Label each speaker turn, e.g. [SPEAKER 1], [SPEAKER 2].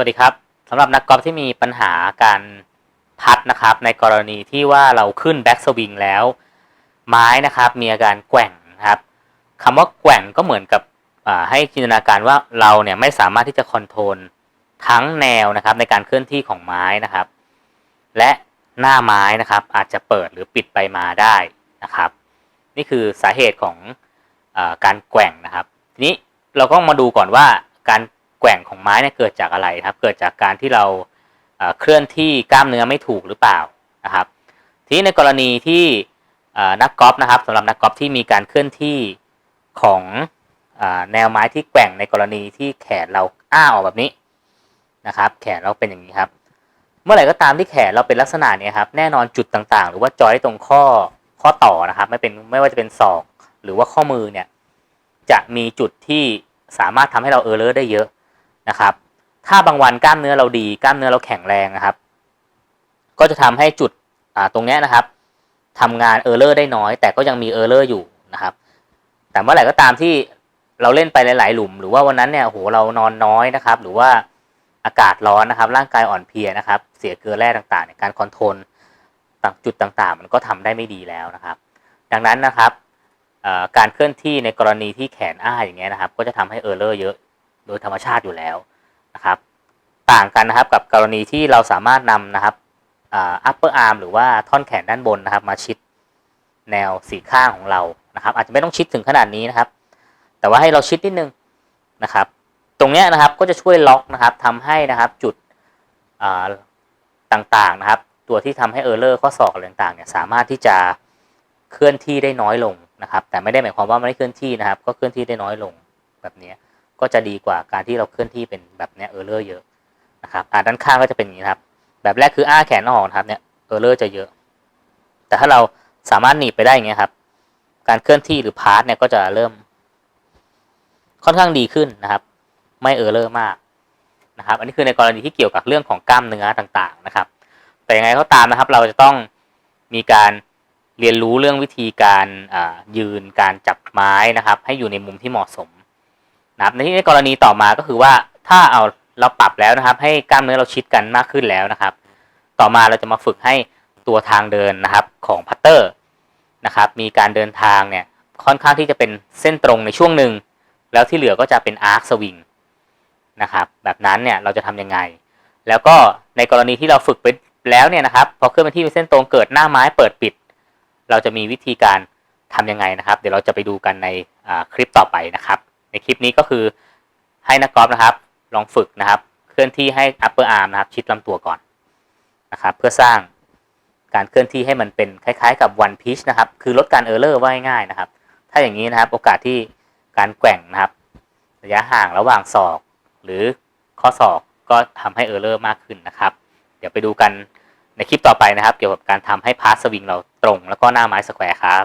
[SPEAKER 1] วัสดีครับสำหรับนักกอล์ฟที่มีปัญหาการพัดนะครับ ในกรณีที่ว่าเราขึ้นแบ็กสวิงแล้ว ไม้นะครับมีอาการแกว่งครับคำว่าแกว่งก็เหมือนกับให้จินตนาการว่าเราเนี่ยไม่สามารถที่จะคอนโทรลทั้งแนวนะครับในการเคลื่อนที่ของไม้นะครับ และหน้าไม้นะครับอาจจะเปิดหรือปิดไปมาได้นะครับ นี่คือสาเหตุของอการแกว่งนะครับ ทีนี้เราก็มาดูก่อนว่าการ แกว่งของไม้เนี่ยเกิดจากอะไรครับ เกิดจากการที่เราเคลื่อนที่กล้ามเนื้อไม่ถูกหรือเปล่านะครับ ทีในกรณีที่นักกอล์ฟนะครับสำหรับนักกอล์ฟที่มีการเคลื่อนที่ของแนวไม้ที่แกว่งในกรณีที่แขนเราอ้าออกแบบนี้นะครับ แขนเราเป็นอย่างนี้ครับ เมื่อไหร่ก็ตามที่แขนเราเป็นลักษณะนี้ครับแน่นอนจุดต่างๆ หรือว่าจอยตรงข้อข้อต่อนะครับ ไม่เป็นไม่ว่าจะเป็นศอกหรือว่าข้อมือเนี่ยจะมีจุดที่สามารถทำให้เราเออร์เลอร์ได้เยอะ นะครับ ถ้าบางวันกล้ามเนื้อเราดีกล้ามเนื้อเราแข็งแรงนะครับ ก็จะทำให้จุดตรงนี้นะครับทำงานเออร์เลอร์ได้น้อย แต่ก็ยังมีเออร์เลอร์อยู่นะครับ แต่เมื่อไหร่ก็ตามที่เราเล่นไปหลาย ๆ หลุม หรือว่าวันนั้นเนี่ยโหเรานอนน้อยนะครับ หรือว่าอากาศร้อนนะครับ ร่างกายอ่อนเพลียนะครับ เสียเกลือแร่ต่างๆในการคอนโทรลต่างจุดต่างๆ มันก็ทำได้ไม่ดีแล้วนะครับ ดังนั้นนะครับการเคลื่อนที่ในกรณีที่แขนอ้าอย่างเงี้ยนะครับ ก็จะทำให้เออร์เลอร์เยอะ โดยธรรมชาติอยู่แล้วนะครับ ต่างกันนะครับกับกรณีที่เราสามารถนำนะครับอ่า upper arm หรือว่าท่อนแขนด้านบนนะครับ มาชิดแนวสีข้างของเรานะครับ อาจจะไม่ต้องชิดถึงขนาดนี้นะครับ แต่ว่าให้เราชิดนิดนึงนะครับ ตรงเนี้ยนะครับก็จะช่วยล็อกนะครับทำให้นะครับจุดต่างๆนะครับ ตัวที่ทำให้เออร์เลอร์ข้อศอกอะไรต่างๆเนี่ยสามารถที่จะเคลื่อนที่ได้น้อยลงนะครับ แต่ไม่ได้หมายความว่าไม่ได้เคลื่อนที่นะครับ ก็เคลื่อนที่ได้น้อยลงแบบเนี้ย ก็จะดีกว่าการที่เราเคลื่อนที่เป็นแบบเนี้ยเออร์เลอร์เยอะนะครับอ่าด้านข้างก็จะเป็นอย่างนี้ครับ แบบแรกคืออ้าแขนออกนะครับเนี่ยเออร์เลอร์จะเยอะ แต่ถ้าเราสามารถหนีบไปได้อย่างเงี้ยครับ การเคลื่อนที่หรือพาร์ทเนี่ยก็จะเริ่ม ค่อนข้างดีขึ้นนะครับ ไม่เออร์เลอร์มากนะครับ อันนี้คือในกรณีที่เกี่ยวกับเรื่องของกล้ามเนื้อต่างๆนะครับ แต่ยังไงก็ตามนะครับ เราจะต้องมีการเรียนรู้เรื่องวิธีการยืนการจับไม้นะครับ ให้อยู่ในมุมที่เหมาะสม นะครับในที่ในกรณีต่อมาก็คือว่าถ้าเอาเราปรับแล้วนะครับ ให้กล้ามเนื้อเราชิดกันมากขึ้นแล้วนะครับ ต่อมาเราจะมาฝึกให้ตัวทางเดินนะครับของพัตเตอร์นะครับมีการเดินทางเนี่ยค่อนข้างที่จะเป็นเส้นตรงในช่วงหนึ่งแล้วที่เหลือก็จะเป็นอาร์คสวิงนะครับแบบนั้นเนี่ยเราจะทำยังไง แล้วก็ในกรณีที่เราฝึกไปแล้วเนี่ยนะครับพอเคลื่อนไปที่เป็นเส้นตรงเกิดหน้าไม้เปิดปิด เราจะมีวิธีการทำยังไงนะครับ เดี๋ยวเราจะไปดูกันในคลิปต่อไปนะครับ ในคลิปนี้ก็คือให้นักกอล์ฟนะครับ ลองฝึกนะครับ เคลื่อนที่ให้ upper arm นะครับ ชิดลำตัวก่อนนะครับ เพื่อสร้างการเคลื่อนที่ให้มันเป็นคล้ายๆ กับ one pitch นะครับ คือลดการเออร์เลอร์ว่าง่ายๆนะครับ ถ้าอย่างนี้นะครับ โอกาสที่การแกว่งนะครับ ระยะห่างระหว่างศอก หรือข้อศอกก็ทำให้เออร์เลอร์มากขึ้นนะครับ เดี๋ยวไปดูกันในคลิปต่อไปนะครับ เกี่ยวกับการทำให้พาสสวิงเราตรง แล้วก็หน้าไม้สแควร์ครับ